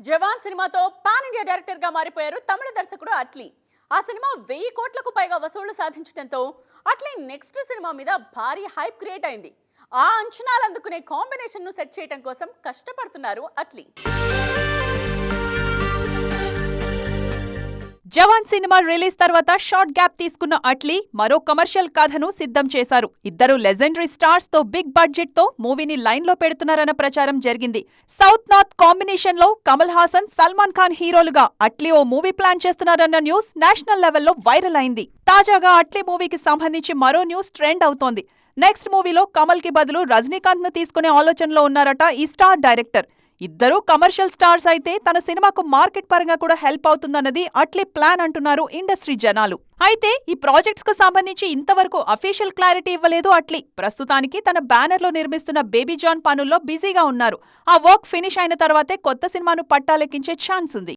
జవాన్ సినిమాతో pan India డైరెక్టర్గా మారిపోయారు తమిళ దర్శకుడు అట్లీ. ఆ సినిమా వెయ్యి కోట్లకు పైగా వసూళ్ళు సాధించడంతో అట్లీ నెక్స్ట్ సినిమా మీద భారీ హైప్ క్రియేట్ అయింది. ఆ అంచనాలు అందుకునే కాంబినేషన్ను సెట్ చేయడం కోసం కష్టపడుతున్నారు అట్లీ. జవాన్ సినిమా రిలీజ్ తర్వాత షార్ట్ గ్యాప్ తీసుకున్న అట్లీ మరో కమర్షియల్ కథను సిద్ధం చేశారు. ఇద్దరు లెజెండరీ స్టార్స్తో బిగ్ బడ్జెట్తో మూవీని లైన్లో పెడుతున్నారన్న ప్రచారం జరిగింది. సౌత్ నార్త్ కాంబినేషన్లో కమల్ హాసన్ సల్మాన్ ఖాన్ హీరోలుగా అట్లీ ఓ మూవీ ప్లాన్ చేస్తున్నారన్న న్యూస్ నేషనల్ లెవెల్లో వైరల్ అయింది. తాజాగా అట్లీ మూవీకి సంబంధించి మరో న్యూస్ ట్రెండ్ అవుతోంది. నెక్స్ట్ మూవీలో కమల్కి బదులు రజనీకాంత్ను తీసుకునే ఆలోచనలో ఉన్నారట ఈ స్టార్ డైరెక్టర్. ఇద్దరూ కమర్షియల్ స్టార్స్ అయితే తన సినిమాకు మార్కెట్ పరంగా కూడా హెల్ప్ అవుతుందన్నది అట్లీ ప్లాన్ అంటున్నారు ఇండస్ట్రీ జనాలు. అయితే ఈ ప్రాజెక్ట్స్కు సంబంధించి ఇంతవరకు అఫీషియల్ క్లారిటీ ఇవ్వలేదు అట్లీ. ప్రస్తుతానికి తన బ్యానర్లో నిర్మిస్తున్న బేబీ జాన్ పనుల్లో బిజీగా ఉన్నారు. ఆ వర్క్ ఫినిష్ అయిన తర్వాతే కొత్త సినిమాను పట్టాలెక్కించే ఛాన్స్ ఉంది